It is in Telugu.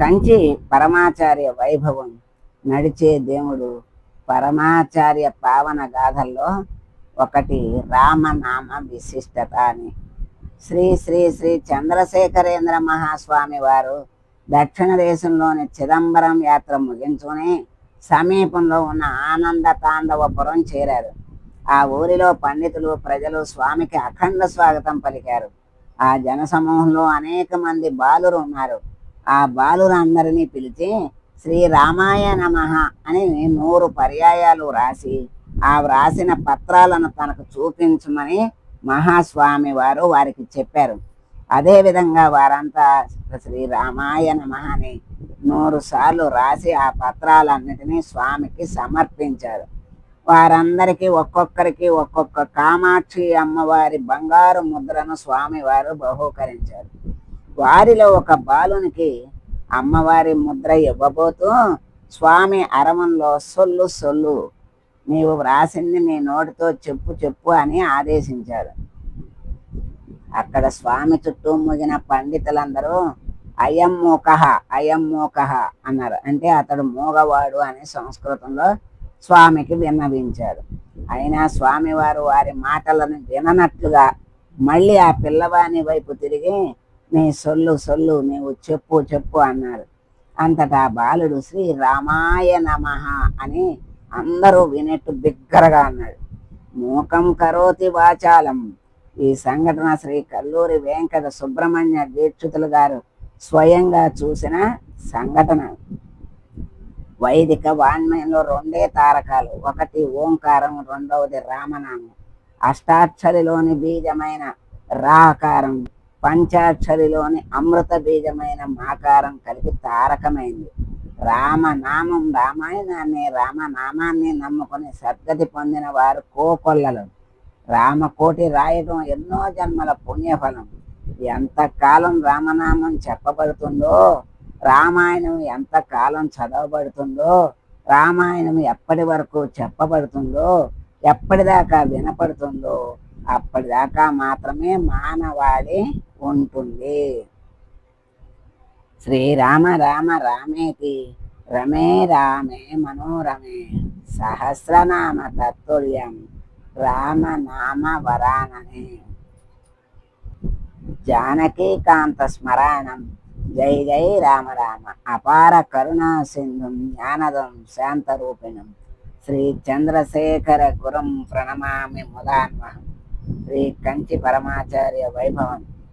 కంచి పరమాచార్య వైభవం నడిచే దేవుడు పరమాచార్య పావన గాథల్లో ఒకటి రామనామ విశిష్టత అని. శ్రీ శ్రీ శ్రీ చంద్రశేఖరేంద్ర మహాస్వామి వారు దక్షిణ దేశంలోని చిదంబరం యాత్ర ముగించుకుని సమీపంలో ఉన్న ఆనంద తాండవపురం చేరారు. ఆ ఊరిలో పండితులు ప్రజలు స్వామికి అఖండ స్వాగతం పలికారు. ఆ జనసమూహంలో అనేక మంది బాలురు ఉన్నారు. ఆ బాలురందరినీ పిలిచి శ్రీ రామాయ అని నూరు పర్యాయాలు రాసి ఆ వ్రాసిన పత్రాలను తనకు చూపించమని మహాస్వామి వారు వారికి చెప్పారు. అదేవిధంగా వారంతా శ్రీ రామాయ అని నూరు సార్లు రాసి ఆ పత్రాలన్నిటినీ స్వామికి సమర్పించారు. వారందరికీ ఒక్కొక్కరికి ఒక్కొక్క కామాక్షి అమ్మవారి బంగారు ముద్రను స్వామివారు బహూకరించారు. వారిలో ఒక బాలునికి అమ్మవారి ముద్ర ఇవ్వబోతూ స్వామి అరమంలో సొల్లు సొల్లు నీవు వ్రాసింది నీ నోటితో చెప్పు చెప్పు అని ఆదేశించారు అక్కడ స్వామి చుట్టూ ముగిన పండితులందరూ అయం మూకహ అయం మూకహ అన్నారు. అంటే అతడు మూగవాడు అని సంస్కృతంలో స్వామికి విన్నవించారు అయినా స్వామివారు వారి మాటలను విననట్లుగా మళ్ళీ ఆ పిల్లవాని వైపు తిరిగి నీ సొల్లు సొల్లు నీవు చెప్పు చెప్పు అన్నారు. అంతటా బాలుడు శ్రీ రామాయ నమః అని అందరూ వినేట్టు బిగ్గరగా అన్నాడు. మూకం కరోతి వాచాలం. ఈ సంఘటన శ్రీ కల్లూరి వెంకట సుబ్రహ్మణ్య దీక్షితులు గారు స్వయంగా చూసిన సంఘటన. వైదిక వాణ్మయంలో రెండే తారకాలు ఒకటి ఓంకారం రెండవది రామనామం. అష్టాక్షరిలోని బీజమైన రాకారం పంచాక్షరిలోని అమృత బీజమైన మాకారం కలిపి తారకమైంది. రామనామం రామాయణాన్ని రామనామాన్ని నమ్ముకుని సద్గతి పొందిన వారు కోకొల్లలు. రామకోటి రాయడం ఎన్నో జన్మల పుణ్యఫలం. ఎంతకాలం రామనామం చెప్పబడుతుందో రామాయణం ఎంతకాలం చదవబడుతుందో రామాయణం ఎప్పటి వరకు చెప్పబడుతుందో ఎప్పటిదాకా వినపడుతుందో అప్పటిదాకా మాత్రమే మానవాళి ఉంటుంది శ్రీరామ రామ రామేతి రమే రామే మనోరమే సహస్రనామ తత్తుల్యం రామ నామ వరాననే. జానకీకాంత స్మరణం స్మరాణం జై జై రామ రామ అపార కరుణా సింధుం జ్ఞానదం శాంతరూపిణం శ్రీ చంద్రశేఖర గురం ప్రణమామి ముదాన్వహం. శ్రీ కంచి పరమాచార్య వైభవం.